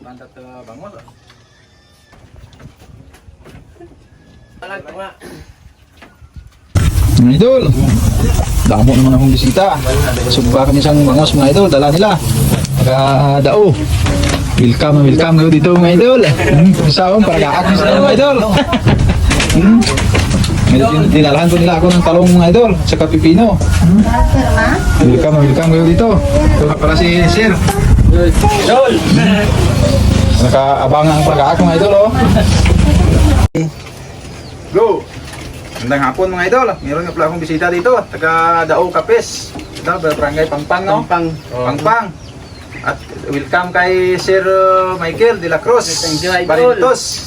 Pantat uh, bangon. Mga idol, damo naman akong bisita. Sugba kami isang bangos mga idol, dala nila. Mga dao. Welcome, welcome dito mga idol. Hmm, Isaon, para kaakit sa mga idol. Hmm. Dinalahan ko nila ako ng talong mga idol, sa pipino. Welcome, welcome kayo dito. Ito nga pala si Sir. Idol! Nakaabangan ang pagkaak mga idol, oh. Go! Magandang hapon mga idol. Meron nga pala akong bisita dito. Taga Dao Kapes. Ito, barangay Pangpang, no? Pang. Pangpang. At welcome kay Sir uh, Michael de la Cruz. Thank you, idol. Barintos.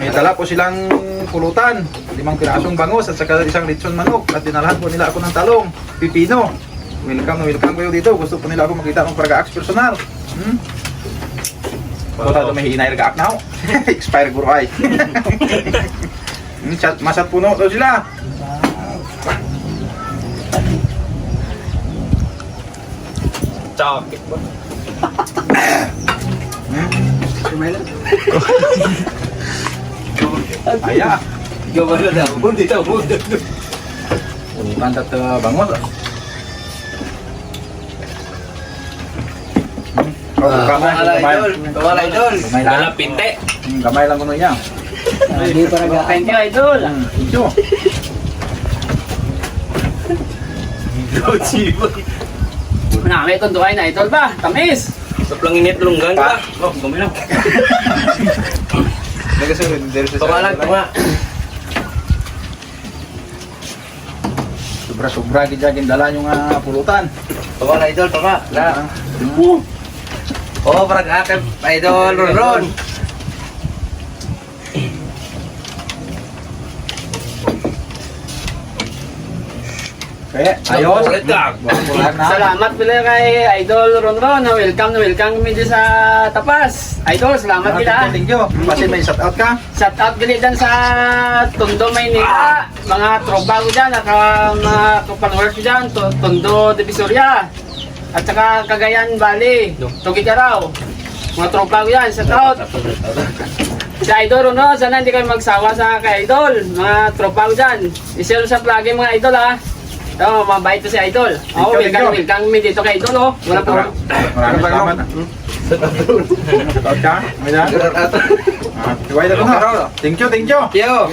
May dala po silang pulutan, limang pirasong bangos at saka isang lechon manok at dinalahan po nila ako ng talong, pipino. Welcome na welcome kayo dito. Gusto po nila ako makita ng pag-aaks personal. Hmm? Kota wow. may hinay nag-aak na ako. Expire guro ay. Hmm, chat- Masat puno daw sila. Chakit ba? Aya. Gawala na ako. Dito ako. Pantat uh, bangon. Oh, kamay, kamay. Kawala idol. Kamay lang. Wala pinte. Hmm, Kamay lang kuno niya. Hindi para ga. Thank you idol. Hmm, Ito. Nami itong duhay na idol ba? Tamis! Saplang init lunggang Pa. ba? Oh, gumi lang. Nagasunod din sa Pangalan ko nga. Sobra-sobra gid jagin dala yung uh, pulutan. Kawala idol, tama. La. Hmm. Oh, para kakak idol Ron Ron. Kaya, ayos. Bulag na. Salamat pala kay Idol Ronron. Welcome na welcome kami sa Tapas. Idol, salamat pila. Thank you. Kasi may shout out ka. Shout out gali dyan sa Tondo, Maynila. Mga tropa ko dyan, at uh, mga followers ko dyan. To- Tondo, Divisoria. At saka Cagayan Valley. Tugigaraw. Mga tropa ko yan. Shout out. Si Idol Ronron, sana hindi kayo magsawa sa kay Idol. Mga tropa ko dyan. I-share sa plugin mga Idol ha. Ito, mabait to si Idol. Oh, Thank you, welcome, thank you. welcome kami dito kay Idol oh. Wala po. Maraming salamat. Shout out ka. May na. Ko na. Thank you, thank you. Yo.